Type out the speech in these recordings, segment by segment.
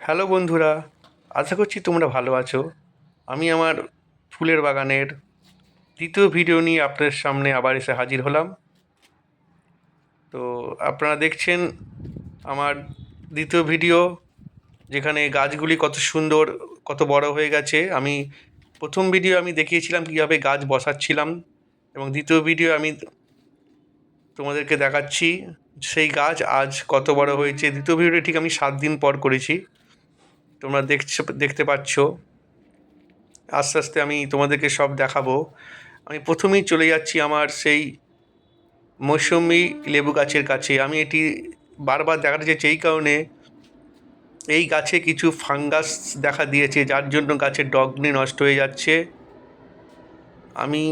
Hello বন্ধুরা, আশা করছি তোমরা ভালো আছো। আমি আমার ফুলের বাগানের দ্বিতীয় ভিডিও নিয়ে আপনাদের সামনে আবার এসে হাজির হলাম। তো আপনারা দেখছেন আমার দ্বিতীয় ভিডিও, যেখানে গাছগুলি কত সুন্দর, কত বড় হয়ে গেছে। আমি প্রথম ভিডিও আমি দেখিয়েছিলাম কীভাবে গাছ বসাচ্ছিলাম এবং দ্বিতীয় ভিডিও আমি তোমাদেরকে দেখাচ্ছি। সেই গাছ আজ কত বড় হয়েছে, দ্বিতীয় ভিডিওটি ঠিক আমি সাত দিন পর করেছি। তোমরা দেখছ, দেখতে পাচ্ছ। আস্তে আস্তে আমি তোমাদেরকে সব দেখাবো। আমি প্রথমেই চলে যাচ্ছি আমার সেই মৌসুমি লেবু গাছের কাছে। আমি এটি বারবার দেখাতে চাইছি এই কারণে এই গাছে কিছু ফাঙ্গাস দেখা দিয়েছে, যার জন্য গাছের ডগনি নষ্ট হয়ে যাচ্ছে। আমি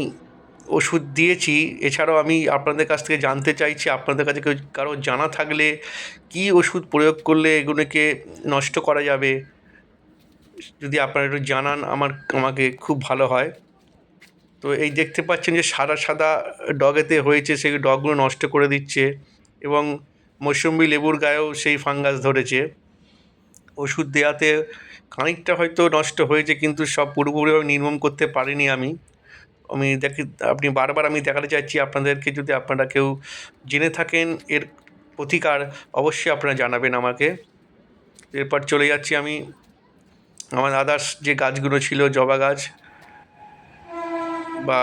ওষুধ দিয়েছি। এছাড়াও আমি আপনাদের কাছ থেকে জানতে চাইছি, আপনাদের কাছে কেউ, কারও জানা থাকলে কী ওষুধ প্রয়োগ করলে এগুলোকে নষ্ট করা যাবে? যদি আপনারা একটু জানান আমার, আমাকে খুব ভালো হয়। তো এই দেখতে পাচ্ছেন যে সাদা সাদা ডগেতে হয়েছে, সেই ডগগুলো নষ্ট করে দিচ্ছে এবং মৌসুম্বি লেবুর গায়েও সেই ফাঙ্গাস ধরেছে। ওষুধ দেওয়াতে খানিকটা হয়তো নষ্ট হয়েছে, কিন্তু সব পুরোপুরিভাবে নির্মম করতে পারিনি আমি। আমি দেখি, আপনি বারবার আমি দেখাতে চাইছি, আপনাদেরকে যদি আপনারা কেউ জেনে থাকেন এর প্রতিকার, অবশ্যই আপনারা জানাবেন আমাকে। এরপর চলে যাচ্ছি আমি আমার আদার্স যে গাছগুলো ছিল, জবা গাছ বা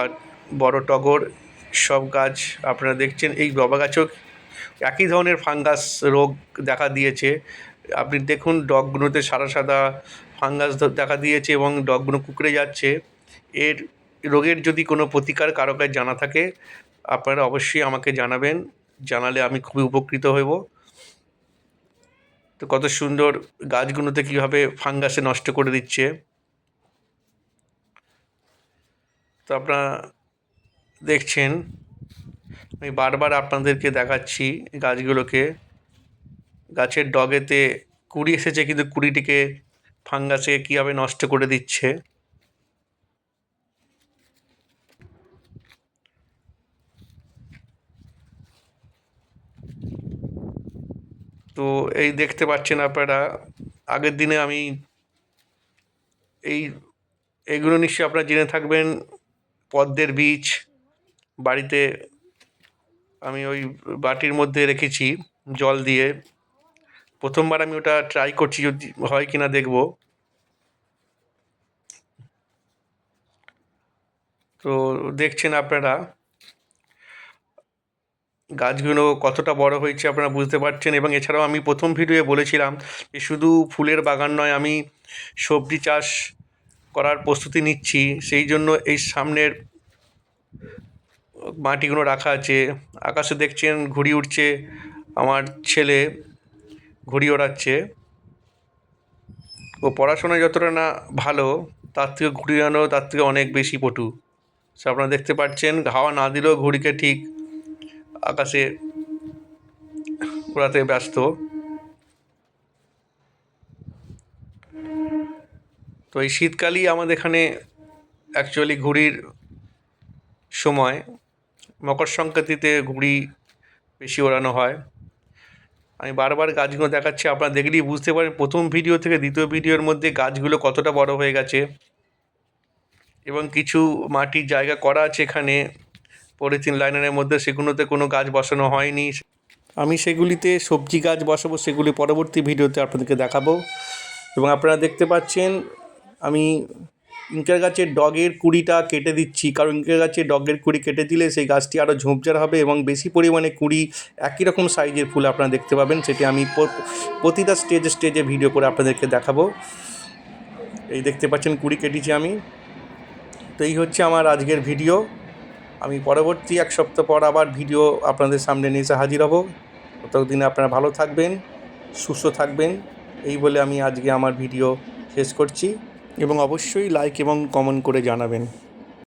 বড় টগর, সব গাছ আপনারা দেখছেন। এই জবা গাছও একই ধরনের ফাঙ্গাস রোগ দেখা দিয়েছে। আপনি দেখুন, ডগগুলোতে সাদা সাদা ফাঙ্গাস দেখা দিয়েছে এবং ডগগুলো কুকড়ে যাচ্ছে। এর রোগের যদি কোনো প্রতিকার কারও কাছে জানা থাকে, আপনারা অবশ্যই আমাকে জানাবেন। জানালে আমি খুবই উপকৃত হব। তো কত সুন্দর গাছগুলোতে কীভাবে ফাঙ্গাসে নষ্ট করে দিচ্ছে। তো আপনারা দেখছেন, আমি বারবার আপনাদেরকে দেখাচ্ছি গাছগুলোকে। গাছের ডগেতে কুড়ি এসেছে, কিন্তু কুড়িটিকে ফাঙ্গাসে কীভাবে নষ্ট করে দিচ্ছে। তো এই দেখতে পাচ্ছেন আপনারা, আগের দিনে আমি এই, এগুলো নিশ্চয়ই আপনারা জেনে থাকবেন, পদ্মের বীজ বাড়িতে আমি ওই বাটির মধ্যে রেখেছি জল দিয়ে। প্রথমবার আমি ওটা ট্রাই করছি, যদি হয় কি না দেখব। তো দেখছেন আপনারা গাছগুলো কতটা বড় হয়েছে আপনারা বুঝতে পারছেন এবং এছাড়াও আমি প্রথম ভিডিওয়ে বলেছিলাম যে শুধু ফুলের বাগান নয়, আমি সবজি চাষ করার প্রস্তুতি নিচ্ছি। সেই জন্য এই সামনের মাটিগুলো রাখা আছে। আকাশে দেখছেন ঘুড়ি উঠছে আমার ছেলে ঘুড়ি ওড়াচ্ছে। ও পড়াশোনায় যতটা না ভালো, তার থেকে ঘুড়ি ওড়ানো তার থেকে অনেক বেশি পটু। সে আপনারা দেখতে পাচ্ছেন, হাওয়া না দিলেও ঘুড়িকে ঠিক আকাশে ওড়াতে ব্যস্ত। তো এই শীতকালই আমাদের এখানে অ্যাকচুয়ালি ঘুড়ির সময়। মকর সংক্রান্তিতে ঘুড়ি বেশি ওড়ানো হয়। আমি বারবার গাছগুলো দেখাচ্ছি, আপনারা দেখলেই বুঝতে পারেন প্রথম ভিডিও থেকে দ্বিতীয় ভিডিওর মধ্যে গাছগুলো কতটা বড় হয়ে গেছে। এবং কিছু মাটির জায়গা করা আছে এখানে। পলিথিন লাইনারের মধ্যে সেগুলোতে কোনো গাছ বসানো হয়নি। আমি সেগুলিতে সবজি গাছ বসাবো, সেগুলি পরবর্তী ভিডিওতে আপনাদেরকে দেখাবো। এবং আপনারা দেখতে পাচ্ছেন, আমি ইনকার গাছের ডগের কুড়িটা কেটে দিচ্ছি। কারণ ইনকার গাছের ডগের কুড়ি কেটে দিলে সেই গাছটি আরও ঝোপঝাড় হবে এবং বেশি পরিমাণে কুড়ি একই রকম সাইজের ফুল আপনারা দেখতে পাবেন। সেটি আমি প্রতিটা স্টেজে স্টেজে ভিডিও করে আপনাদেরকে দেখাবো। এই দেখতে পাচ্ছেন, কুড়ি কেটেছি আমি। তো এই হচ্ছে আমার আজকের ভিডিও। আমি পরবর্তী এক সপ্তাহ পর আবার ভিডিও আপনাদের সামনে নিয়ে এসে হাজির হব। ততদিনে আপনারা ভালো থাকবেন, সুস্থ থাকবেন। এই বলে আমি আজকে আমার ভিডিও শেষ করছি এবং অবশ্যই লাইক এবং কমেন্ট করে জানাবেন।